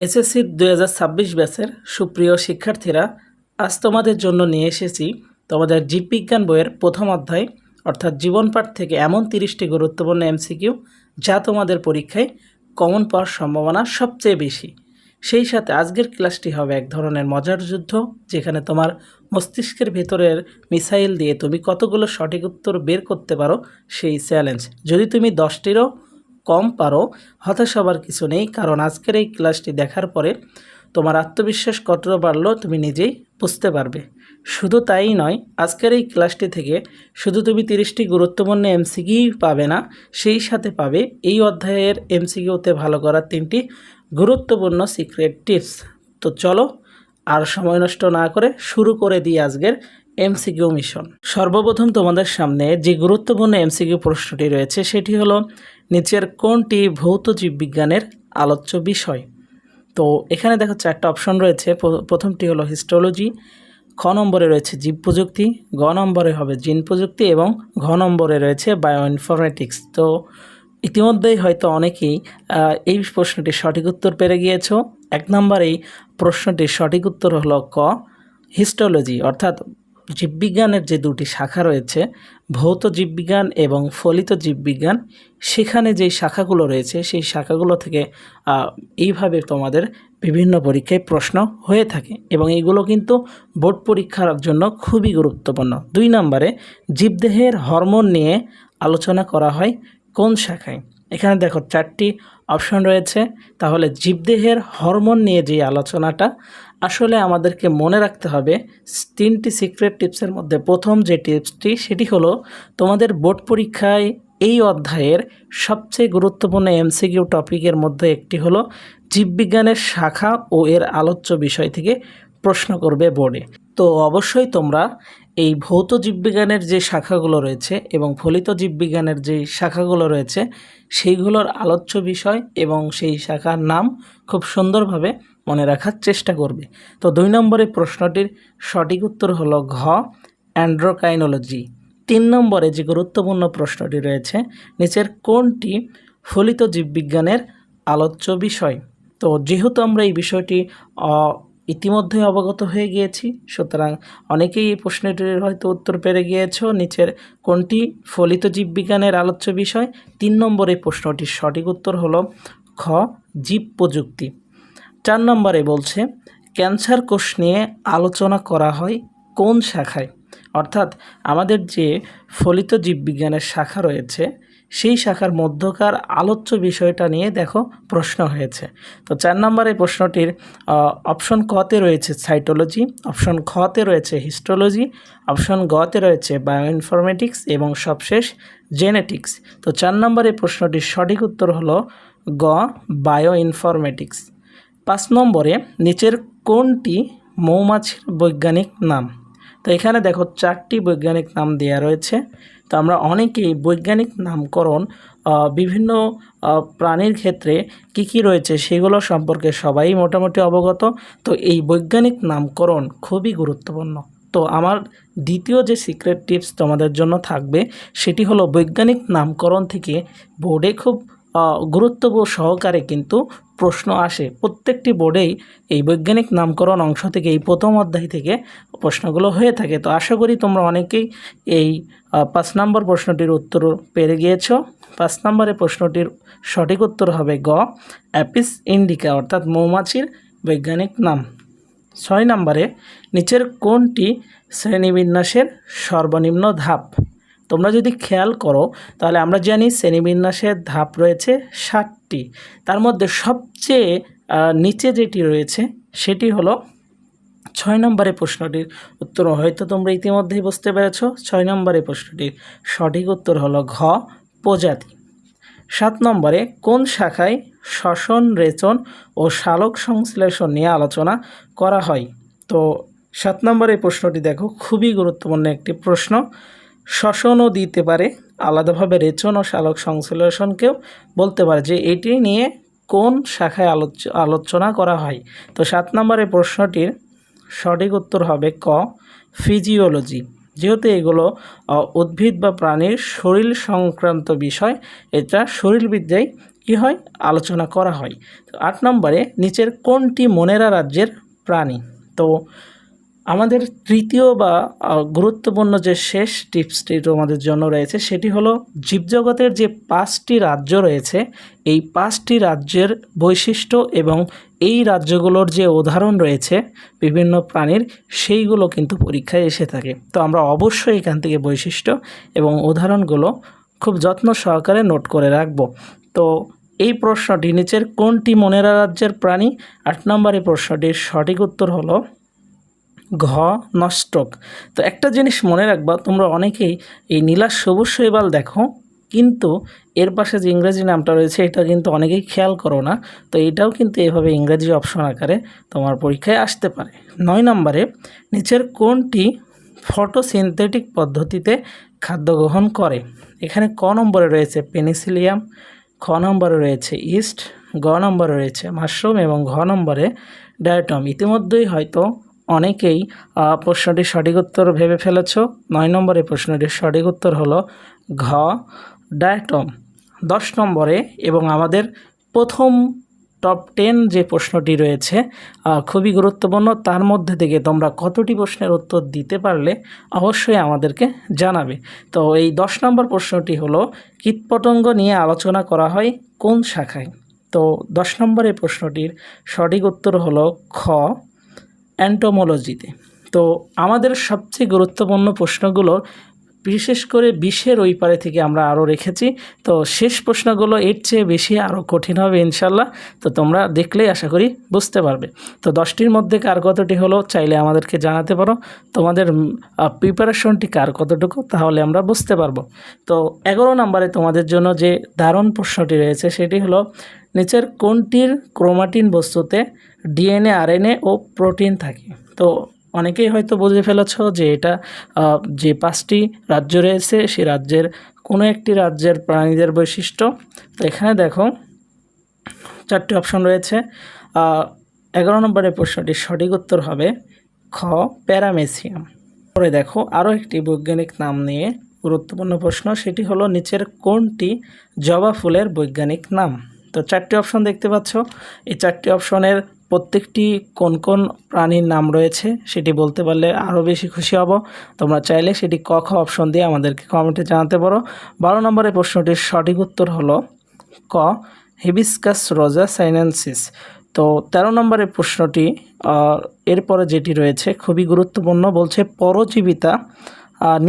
এসএসসির দুই হাজার ছাব্বিশ ব্যাচের সুপ্রিয় শিক্ষার্থীরা, আজ তোমাদের জন্য নিয়ে এসেছি তোমাদের জীববিজ্ঞান বইয়ের প্রথম অধ্যায়, অর্থাৎ জীবনপাঠ থেকে এমন তিরিশটি গুরুত্বপূর্ণ এমসিকিউ যা তোমাদের পরীক্ষায় কমন পাওয়ার সম্ভাবনা সবচেয়ে বেশি। সেই সাথে আজকের ক্লাসটি হবে এক ধরনের মজার যুদ্ধ, যেখানে তোমার মস্তিষ্কের ভেতরের মিসাইল দিয়ে তুমি কতগুলো সঠিক উত্তর বের করতে পারো সেই চ্যালেঞ্জ। যদি তুমি দশটিরও কম পারো হতাশ হবার কিছু নেই, কারণ আজকের এই ক্লাসটি দেখার পরে তোমার আত্মবিশ্বাস কতটা বাড়লো তুমি নিজেই বুঝতে পারবে। শুধু তাই নয়, আজকের এই ক্লাসটি থেকে শুধু তুমি তিরিশটি গুরুত্বপূর্ণ এমসিকিউ পাবে না, সেই সাথে পাবে এই অধ্যায়ের এমসিকিউতে ভালো করার তিনটি গুরুত্বপূর্ণ সিক্রেট টিপস। তো চলো, আর সময় নষ্ট না করে শুরু করে দিই আজকের এমসিকিউ মিশন। সর্বপ্রথম তোমাদের সামনে যে গুরুত্বপূর্ণ এমসিকিউ প্রশ্নটি রয়েছে, সেটি হলো নিচের কোনটি ভৌত জীববিজ্ঞানের আলোচ্য বিষয়? তো এখানে দেখো চারটা অপশন রয়েছে। প্রথমটি হলো হিস্টোলজি, খ নম্বরে রয়েছে জীব প্রযুক্তি গ নম্বরে হবে জিন প্রযুক্তি এবং ঘ নম্বরে রয়েছে বায়ো ইনফরমেটিক্স তো ইতিমধ্যেই হয়তো অনেকেই এই প্রশ্নটির সঠিক উত্তর পেরে গিয়েছ। এক নম্বরেই প্রশ্নটির সঠিক উত্তর হলো ক, হিস্টোলজি, অর্থাৎ জীববিজ্ঞানের যে দুটি শাখা রয়েছে ভৌত জীববিজ্ঞান এবং ফলিত জীববিজ্ঞান। সেখানে যেই শাখাগুলো রয়েছে, সেই শাখাগুলো থেকে এইভাবে তোমাদের বিভিন্ন পরীক্ষায় প্রশ্ন হয়ে থাকে এবং এইগুলো কিন্তু বোর্ড পরীক্ষার জন্য খুবই গুরুত্বপূর্ণ। দুই নম্বরে, জীবদেহের হরমোন নিয়ে আলোচনা করা হয় কোন শাখায়? এখানে দেখো চারটি অপশন রয়েছে। তাহলে জীবদেহের হরমোন নিয়ে যে আলোচনাটা আসলে আমাদেরকে মনে রাখতে হবে তিনটি সিক্রেট টিপসের মধ্যে প্রথম যে টিপসটি সেটি হলো তোমাদের বোর্ড পরীক্ষায় এই অধ্যায়ের সবচেয়ে গুরুত্বপূর্ণ এমসিকিউ টপিকের মধ্যে একটি হলো জীববিজ্ঞানের শাখা ও এর আলোচ্য বিষয় থেকে প্রশ্ন করবে বোর্ডে তো অবশ্যই তোমরা এই ভৌত জীববিজ্ঞানের যে শাখাগুলো রয়েছে এবং ফলিত জীববিজ্ঞানের যে শাখাগুলো রয়েছে, সেইগুলোর আলোচ্য বিষয় এবং সেই শাখার নাম খুব সুন্দরভাবে মনে রাখার চেষ্টা করবে। তো দুই নম্বরে প্রশ্নটির সঠিক উত্তর হলো ঘ, অ্যান্ড্রোকাইনোলজি। তিন নম্বরে যে গুরুত্বপূর্ণ প্রশ্নটি রয়েছে, নিচের কোনটি ফলিত জীববিজ্ঞানের আলোচ্য বিষয়? তো যেহেতু আমরা এই বিষয়টি ইতিমধ্যে অবগত হয়ে গিয়েছি, সুতরাং অনেকেই এই প্রশ্নটির হয়তো উত্তর পেরে গিয়েছ, নিচের কোনটি ফলিত জীববিজ্ঞানের আলোচ্য বিষয়? তিন নম্বরে প্রশ্নটির সঠিক উত্তর হলো খ জীব প্রযুক্তি চার নম্বরে বলছে, ক্যান্সার কোষ নিয়ে আলোচনা করা হয় কোন শাখায়? অর্থাৎ আমাদের যে ফলিত জীববিজ্ঞানের শাখা রয়েছে, সেই শাখার মধ্যকার আলোচ্য বিষয়টা নিয়ে দেখো প্রশ্ন হয়েছে। তো চার নম্বরে প্রশ্নটির অপশন কতে রয়েছে সাইটোলজি, অপশন খতে রয়েছে হিস্টোলজি, অপশন গতে রয়েছে বায়োইনফরমেটিক্স এবং সবশেষ জেনেটিক্স। তো চার নম্বরে প্রশ্নটির সঠিক উত্তর হলো গ বায়ো ইনফরমেটিক্স পাঁচ নম্বরে নিচের কোনটি মৌমাছির বৈজ্ঞানিক নাম? তো এখানে দেখো চারটি বৈজ্ঞানিক নাম দেওয়া রয়েছে। তো আমরা অনেকেই বৈজ্ঞানিক নামকরণ বিভিন্ন প্রাণীর ক্ষেত্রে কি কি রয়েছে সেগুলো সম্পর্কে সবাই মোটামুটি অবগত। তো এই বৈজ্ঞানিক নামকরণ খুবই গুরুত্বপূর্ণ। তো আমার দ্বিতীয় যে সিক্রেট টিপস তোমাদের জন্য থাকবে, সেটি হলো বৈজ্ঞানিক নামকরণ থেকে বোর্ডে খুব গুরুত্ব সহকারে কিন্তু প্রশ্ন আসে। প্রত্যেকটি বোর্ডেই এই বৈজ্ঞানিক নামকরণ অংশ থেকে এই প্রথম অধ্যায় থেকে প্রশ্নগুলো হয়ে থাকে। তো আশা করি তোমরা অনেকেই এই পাঁচ নম্বর প্রশ্নটির উত্তর পেরে গিয়েছ। পাঁচ নম্বরের প্রশ্নটির সঠিক উত্তর হবে গ, অ্যাপিস ইন্ডিকা, অর্থাৎ মৌমাছির বৈজ্ঞানিক নাম। ছয় নম্বরে, নিচের কোনটি শ্রেণীবিন্যাসের সর্বনিম্ন ধাপ? তোমরা যদি খেয়াল করো, তাহলে আমরা জানি শ্রেণীবিন্যাসের ধাপ রয়েছে ষাটটি। তার মধ্যে সবচেয়ে নিচে যেটি রয়েছে, সেটি হলো ছয় নম্বরের প্রশ্নটির উত্তর। হয়তো তোমরা ইতিমধ্যেই বুঝতে পেরেছ, ছয় নম্বরের প্রশ্নটির সঠিক উত্তর হলো ঘ, প্রজাতি। সাত নম্বরে কোন শাখায় শ্বসন, রেচন ও শালক সংশ্লেষণ নিয়ে আলোচনা করা হয়? তো সাত নম্বরের প্রশ্নটি দেখো, খুবই গুরুত্বপূর্ণ একটি প্রশ্ন। শ্বসনও দিতে পারে, আলাদাভাবে রেচন ও শালক সংশ্লেষণকেও বলতে পারে যে এটি নিয়ে কোন শাখায় আলোচ, আলোচনা করা হয়। তো সাত নম্বরে প্রশ্নটির সঠিক উত্তর হবে ক, ফিজিওলজি। যেহেতু এগুলো উদ্ভিদ বা প্রাণীর শরীর সংক্রান্ত বিষয়, এটা শরীরবিদ্যায় কী হয়? আলোচনা করা হয়। তো আট নম্বরে, নিচের কোনটি মনেরা রাজ্যের প্রাণী? তো আমাদের তৃতীয় বা গুরুত্বপূর্ণ যে শেষ টিপসটি তোমাদের জন্য রয়েছে, সেটি হলো জীবজগতের যে পাঁচটি রাজ্য রয়েছে, এই পাঁচটি রাজ্যের বৈশিষ্ট্য এবং এই রাজ্যগুলোর যে উদাহরণ রয়েছে বিভিন্ন প্রাণীর, সেইগুলো কিন্তু পরীক্ষায় এসে থাকে। তো আমরা অবশ্যই এখান থেকে বৈশিষ্ট্য এবং উদাহরণগুলো খুব যত্ন সহকারে নোট করে রাখব। তো এই প্রশ্নটি নিচের কোনটি মনেরা রাজ্যের প্রাণী? আট নম্বরের প্রশ্নটির সঠিক উত্তর হলো ঘ নষ্টক তো একটা জিনিস মনে রাখবা, তোমরা অনেকেই এই নীলা সবুজ শৈবাল দেখো, কিন্তু এর পাশে যে ইংরেজি নামটা রয়েছে, এটা কিন্তু অনেকেই খেয়াল করো না। তো এটাও কিন্তু এভাবে ইংরেজি অপশন আকারে তোমার পরীক্ষায় আসতে পারে। নয় নম্বরে, নিচের কোনটি ফটোসিনথেটিক পদ্ধতিতে খাদ্য গ্রহণ করে? এখানে ক নম্বরে রয়েছে পেনিসিলিয়াম, খ নম্বরে রয়েছে ইস্ট, গ নম্বরে রয়েছে মাশরুম এবং ঘ নম্বরে ডায়াটম। ইতিমধ্যেই হয়তো অনেকেই প্রশ্নটি সঠিক উত্তর ভেবে ফেলেছ। নয় নম্বরে প্রশ্নটির সঠিক উত্তর হলো ঘ, ডায়াটম। দশ নম্বরে এবং আমাদের প্রথম টপ টেন যে প্রশ্নটি রয়েছে খুবই গুরুত্বপূর্ণ, তার মধ্যে থেকে তোমরা কতটি প্রশ্নের উত্তর দিতে পারলে অবশ্যই আমাদেরকে জানাবে। তো এই দশ নম্বর প্রশ্নটি হলো, কীটপতঙ্গ নিয়ে আলোচনা করা হয় কোন শাখায়? তো দশ নম্বরের প্রশ্নটির সঠিক উত্তর হলো খ অ্যান্টোমোলজিতে তো আমাদের সবচেয়ে গুরুত্বপূর্ণ প্রশ্নগুলো বিশেষ করে বিশের ওই পারে থেকে আমরা আরও রেখেছি। তো শেষ প্রশ্নগুলো এর চেয়ে বেশি আরও কঠিন হবে ইনশাল্লাহ। তো তোমরা দেখলেই আশা করি বুঝতে পারবে। তো দশটির মধ্যে কার কতটি হলো চাইলে আমাদেরকে জানাতে পারো। তোমাদের প্রিপারেশনটি কার কতটুকু তাহলে আমরা বুঝতে পারব। তো এগারো নম্বরে তোমাদের জন্য যে দারুণ প্রশ্নটি রয়েছে সেটি হলো, নিচের কোনটির ক্রোমাটিন বস্তুতে ডিএনএ, আরএনএ ও প্রোটিন থাকে? তো অনেকেই হয়তো বুঝে ফেলেছ যে এটা যে পাঁচটি রাজ্য রয়েছে সেই রাজ্যের কোনো একটি রাজ্যের প্রাণীদের বৈশিষ্ট্য। তো এখানে দেখো, চারটি অপশন রয়েছে। এগারো নম্বরের প্রশ্নটি সঠিক উত্তর হবে খ, প্যারামেসিয়াম। পরে দেখো, আরও একটি বৈজ্ঞানিক নাম নিয়ে গুরুত্বপূর্ণ প্রশ্ন, সেটি হলো নিচের কোনটি জবা ফুলের বৈজ্ঞানিক নাম? তো চারটি অপশন দেখতে পাচ্ছ। এই চারটি অপশনের প্রত্যেকটি কোন কোন প্রাণীর নাম রয়েছে সেটি বলতে পারলে আরও বেশি খুশি হব। তোমরা চাইলে সেটি ক, খ অপশন দিয়ে আমাদেরকে কমেন্টে জানাতে পারো। বারো নম্বরের প্রশ্নটির সঠিক উত্তর হলো ক হিবিস্কাস রোজা সাইনেন্সিস তো তেরো নম্বরের প্রশ্নটি এরপরে যেটি রয়েছে খুবই গুরুত্বপূর্ণ বলছে পরজীবিতা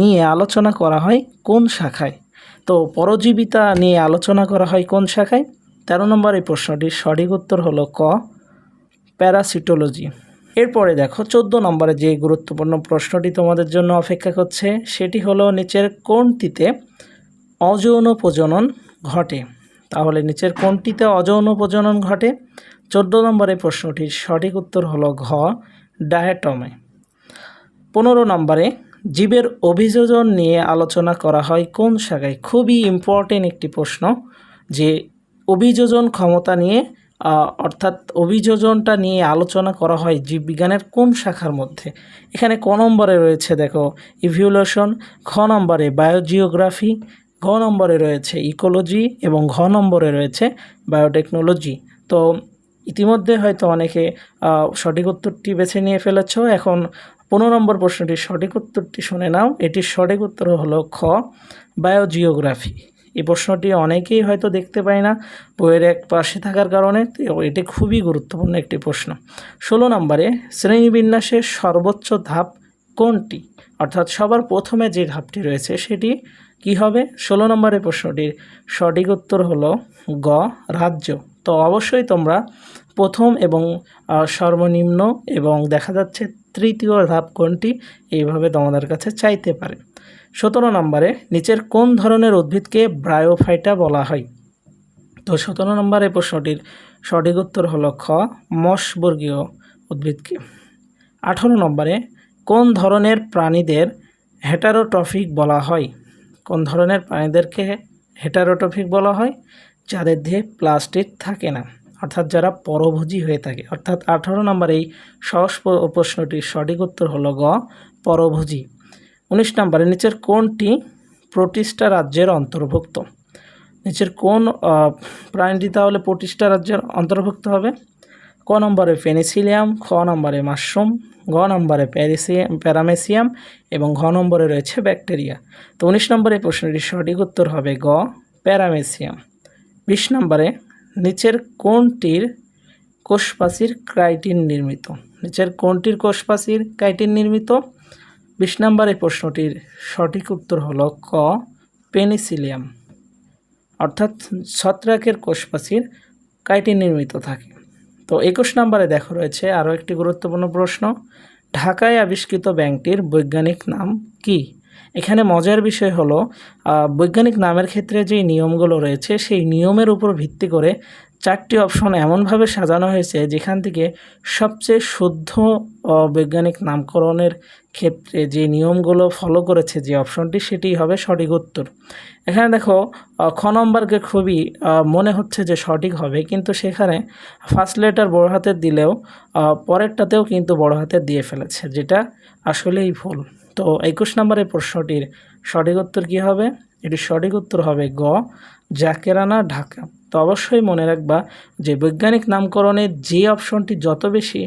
নিয়ে আলোচনা করা হয় কোন শাখায়? তো পরজীবিতা নিয়ে আলোচনা করা হয় কোন শাখায়? তেরো নম্বর এই প্রশ্নটির সঠিক উত্তর হলো ক প্যারাসিটোলজি। এরপরে দেখো, চোদ্দ নম্বরে যে গুরুত্বপূর্ণ প্রশ্নটি তোমাদের জন্য অপেক্ষা করছে, সেটি হলো নিচের কোনটিতে অযৌন প্রজনন ঘটে। তাহলে নিচের কোনটিতে অযৌন প্রজনন ঘটে। চোদ্দ নম্বরের প্রশ্নটির সঠিক উত্তর হলো ঘ, ডায়াটমে। পনেরো নম্বরে, জীবের অভিযোজন নিয়ে আলোচনা করা হয় কোন শাখায়? খুবই ইম্পর্টেন্ট একটি প্রশ্ন যে অভিযোজন ক্ষমতা নিয়ে অর্থাৎ অভিযোজনটা নিয়ে আলোচনা করা হয় জীববিজ্ঞানের কোন শাখার মধ্যে? এখানে ক নম্বরে রয়েছে, দেখো ইভিউলেশন খ নম্বরে বায়োজিওগ্রাফি ঘ নম্বরে রয়েছে ইকোলজি এবং ঘ নম্বরে রয়েছে বায়োটেকনোলজি তো ইতিমধ্যে হয়তো অনেকে সঠিক উত্তরটি বেছে নিয়ে ফেলেছ। এখন পনেরো নম্বর প্রশ্নটির সঠিক উত্তরটি শুনে নাও। এটির সঠিক উত্তর হলো খ বায়োজিওগ্রাফি এই প্রশ্নটি অনেকেই হয়তো দেখতে পায় না। বইয়ের এক পাশে থাকার কারণে এটি খুবই গুরুত্বপূর্ণ একটি প্রশ্ন। ষোলো নম্বরে শ্রেণীবিন্যাসের সর্বোচ্চ ধাপ কোনটি? অর্থাৎ সবার প্রথমে যে ধাপটি রয়েছে সেটি কি হবে? ষোলো নম্বরের প্রশ্নটির সঠিক উত্তর হলো গ, রাজ্য। তো অবশ্যই তোমরা প্রথম এবং সর্বনিম্ন এবং দেখা যাচ্ছে তৃতীয় ধাপ কোনটি? এইভাবে তোমাদের কাছে চাইতে পারে। সতেরো নম্বরে নিচের কোন ধরনের উদ্ভিদকে ব্রায়োফাইটা বলা হয়? তো সতেরো নম্বরে প্রশ্নটির সঠিক উত্তর হল খ মশবর্গীয় উদ্ভিদকে। আঠারো নম্বরে কোন ধরনের প্রাণীদের হেটারোট্রফিক বলা হয়? কোন ধরনের প্রাণীদেরকে হেটারোট্রফিক বলা হয়? যাদের দেহে প্লাস্টিক থাকে না, অর্থাৎ যারা পরভোজী হয়ে থাকে। অর্থাৎ আঠারো নম্বর এই সহজ প্রশ্নটির সঠিক উত্তর হলো গ, পরভোজী। উনিশ নম্বরে, নিচের কোনটি প্রতিষ্ঠা রাজ্যের অন্তর্ভুক্ত। নিচের কোন প্রাণীটি তাহলে প্রতিষ্ঠা রাজ্যের অন্তর্ভুক্ত হবে। ক নম্বরে, পেনিসিলিয়াম, খ নম্বরে, মাশরুম গ নম্বরে, প্যারিসিয়াম, প্যারামেসিয়াম এবং ঘ নম্বরে রয়েছে ব্যাকটেরিয়া। তো উনিশ নম্বরে প্রশ্নটির সঠিক উত্তর হবে গ, প্যারামেসিয়াম। বিশ নম্বরে, নিচের কোনটির কোষপাশির ক্রাইটিন নির্মিত। নিচের কোনটির কোষপাশির ক্রাইটিন নির্মিত। বিশ নম্বরের প্রশ্নটির সঠিক উত্তর হলো ক, পেনিসিলিয়াম। অর্থাৎ ছত্রাকের কোষপাশির কাইটিন নির্মিত থাকে। তো একুশ নম্বরে দেখা রয়েছে আরও একটি গুরুত্বপূর্ণ প্রশ্ন, ঢাকায় আবিষ্কৃত ব্যাংকটির বৈজ্ঞানিক নাম কি? এখানে মজার বিষয় হলো বৈজ্ঞানিক নামের ক্ষেত্রে যে নিয়মগুলো রয়েছে, সেই নিয়মের উপর ভিত্তি করে চারটি অপশন এমনভাবে সাজানো হয়েছে যেখান থেকে সবচেয়ে শুদ্ধ বৈজ্ঞানিক নামকরণের ক্ষেত্রে যে নিয়মগুলো ফলো করেছে যে অপশনটি, সেটি হবে সঠিক উত্তর। এখানে দেখো খ নম্বরকে খুবই মনে হচ্ছে যে সঠিক হবে, কিন্তু সেখানে ফার্স্ট লেটার বড় হাতের দিলেও পরেরটাতেও কিন্তু বড় হাতের দিয়ে ফেলেছে, যেটা আসলেই ভুল। তো একুশ নম্বরের প্রশ্নটির সঠিক উত্তর কী হবে? এটির সঠিক উত্তর হবে গ, জাকেরানা, ঢাকা। তো অবশ্যই মনে রাখবা যে বৈজ্ঞানিক নামকরণের যে অপশনটি যত বেশি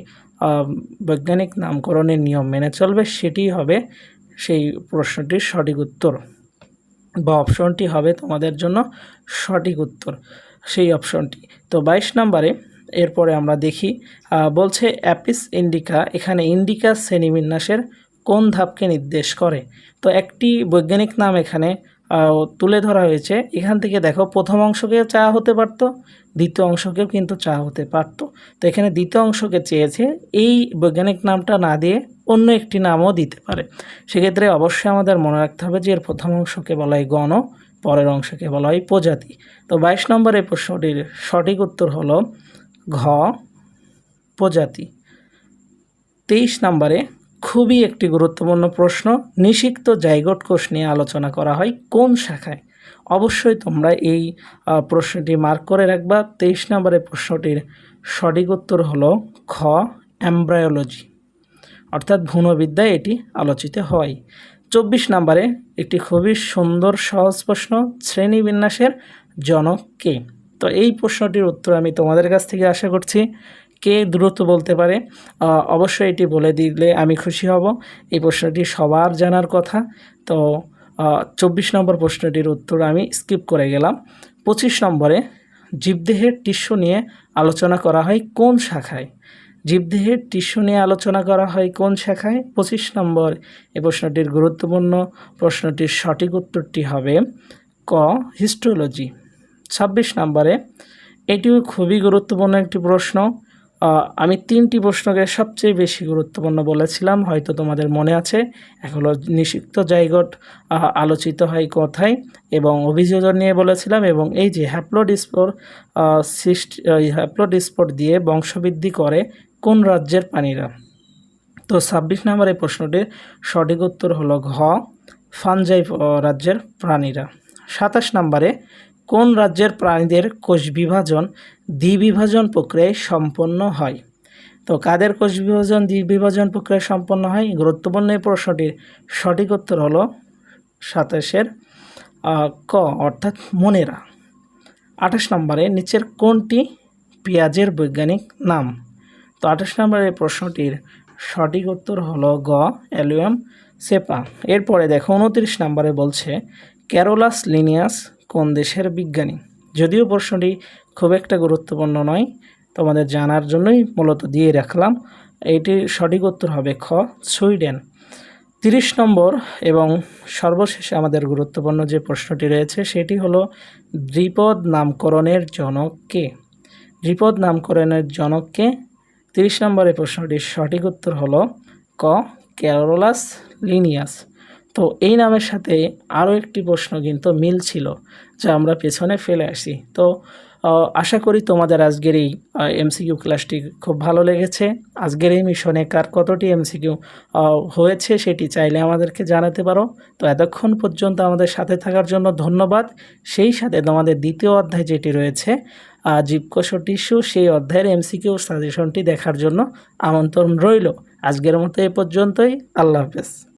বৈজ্ঞানিক নামকরণের নিয়ম মেনে চলবে সেটিই হবে সেই প্রশ্নটির সঠিক উত্তর। বা অপশনটি হবে তোমাদের জন্য সঠিক উত্তর সেই অপশনটি। তো বাইশ নম্বরে এরপরে আমরা দেখি বলছে অ্যাপিস ইন্ডিকা, এখানে ইন্ডিকা শ্রেণীবিন্যাসের কোন ধাপকে নির্দেশ করে? তো একটি বৈজ্ঞানিক নাম এখানে তুলে ধরা হয়েছে। এখান থেকে দেখো, প্রথম অংশকে চা হতে পারতো, দ্বিতীয় অংশকেও কিন্তু চা হতে পারতো। তো এখানে দ্বিতীয় অংশকে চেয়েছে, এই বৈজ্ঞানিক নামটা না দিয়ে অন্য একটি নামও দিতে পারে। সেক্ষেত্রে অবশ্যই আমাদের মনে রাখতে হবে যে, এর প্রথম অংশকে বলা হয় গণ, পরের অংশকে বলা হয় প্রজাতি। তো বাইশ নম্বরের প্রশ্নটির সঠিক উত্তর হল ঘ, প্রজাতি। তেইশ নম্বরে খুবই একটি গুরুত্বপূর্ণ প্রশ্ন। নিষিক্ত জাইগোট কোষ নিয়ে আলোচনা করা হয় কোন শাখায়? অবশ্যই তোমরা এই প্রশ্নটি মার্ক করে রাখবা। তেইশ নম্বরের প্রশ্নটির সঠিক উত্তর হলো খ অ্যাম্ব্রায়োলজি অর্থাৎ ভ্রূণবিদ্যায় এটি আলোচিত হয়। চব্বিশ নম্বরে একটি খুবই সুন্দর, সহজ প্রশ্ন, শ্রেণীবিন্যাসের জনক কে? তো এই প্রশ্নটির উত্তর আমি তোমাদের কাছ থেকে আশা করছি কে দ্রুত বলতে পারে অবশ্যই এটি বলে দিলে আমি খুশি হব। এই প্রশ্নটি সবার জানার কথা। তো চব্বিশ নম্বর প্রশ্নটির উত্তর আমি স্কিপ করে গেলাম। পঁচিশ নম্বরে, জীবদেহের টিস্যু নিয়ে আলোচনা করা হয় কোন শাখায়? জীবদেহের টিস্যু নিয়ে আলোচনা করা হয় কোন শাখায়? পঁচিশ নম্বর এই প্রশ্নটির গুরুত্বপূর্ণ প্রশ্নটির সঠিক উত্তরটি হবে ক, হিস্টোলজি। ছাব্বিশ নম্বরে, এটিও খুবই গুরুত্বপূর্ণ একটি প্রশ্ন। আমি তিনটি প্রশ্নকে সবচেয়ে বেশি গুরুত্বপূর্ণ বলেছিলাম, হয়তো তোমাদের মনে আছে। হলো নিষিক্ত জায়গট আলোচিত হয় কথায় এবং অভিযোজন নিয়ে বলেছিলাম এবং এই যে হ্যাপ্লোডিস্পোর সৃষ্টি হ্যাপ্লোডিস্পোর দিয়ে বংশবৃদ্ধি করে কোন রাজ্যের প্রাণীরা? তো ছাব্বিশ নম্বর এই প্রশ্নটির সঠিক উত্তর হলো ঘ, ফানজাই রাজ্যের প্রাণীরা। সাতাশ নম্বরে কোন রাজ্যের প্রাণীদের কোষ বিভাজন দ্বিবিভাজন প্রক্রিয়ায় সম্পন্ন হয়? তো কাদের কোষ বিভাজন দ্বিবিভাজন প্রক্রিয়ায় সম্পন্ন হয়? গুরুত্বপূর্ণ এই প্রশ্নটির সঠিক উত্তর হলো সাতাশের ক, অর্থাৎ মনেরা। আঠাশ নম্বরে নিচের কোনটি পেঁয়াজের বৈজ্ঞানিক নাম? তো আঠাশ নম্বরের প্রশ্নটির সঠিক উত্তর হলো গ অ্যালুয়াম সেপা। এরপরে দেখো উনত্রিশ নম্বরে বলছে ক্যারোলাস লিনিয়াস কোন দেশের বিজ্ঞানী? যদিও প্রশ্নটি খুব একটা গুরুত্বপূর্ণ নয়, তোমাদের জানার জন্যই মূলত দিয়ে রাখলাম। এটির সঠিক উত্তর হবে খ, সুইডেন। তিরিশ নম্বর এবং সর্বশেষে আমাদের গুরুত্বপূর্ণ যে প্রশ্নটি রয়েছে, সেটি হলো, দ্বিপদ নামকরণের জনক কে? দ্বিপদ নামকরণের জনককে তিরিশ নম্বরের প্রশ্নটির সঠিক উত্তর হলো, ক, ক্যারোলাস লিনিয়াস। তো এই নামের সাথে আরও একটি প্রশ্ন কিন্তু মিল ছিল, যা আমরা পেছনে ফেলে আসি। তো আশা করি তোমাদের আজকের এই এমসিকিউ ক্লাসটি খুব ভালো লেগেছে। আজকের এই মিশনে কার কতটি এমসিকিউ হয়েছে সেটি চাইলে আমাদেরকে জানাতে পারো। তো এতক্ষণ পর্যন্ত আমাদের সাথে থাকার জন্য ধন্যবাদ। সেই সাথে তোমাদের দ্বিতীয় অধ্যায় যেটি রয়েছে জীবকোষ টিস্যু, সেই অধ্যায়ের এমসিকিউ সাজেশনটি দেখার জন্য আমন্ত্রণ রইল। আজকের মতো এ পর্যন্তই। আল্লাহ হাফেজ।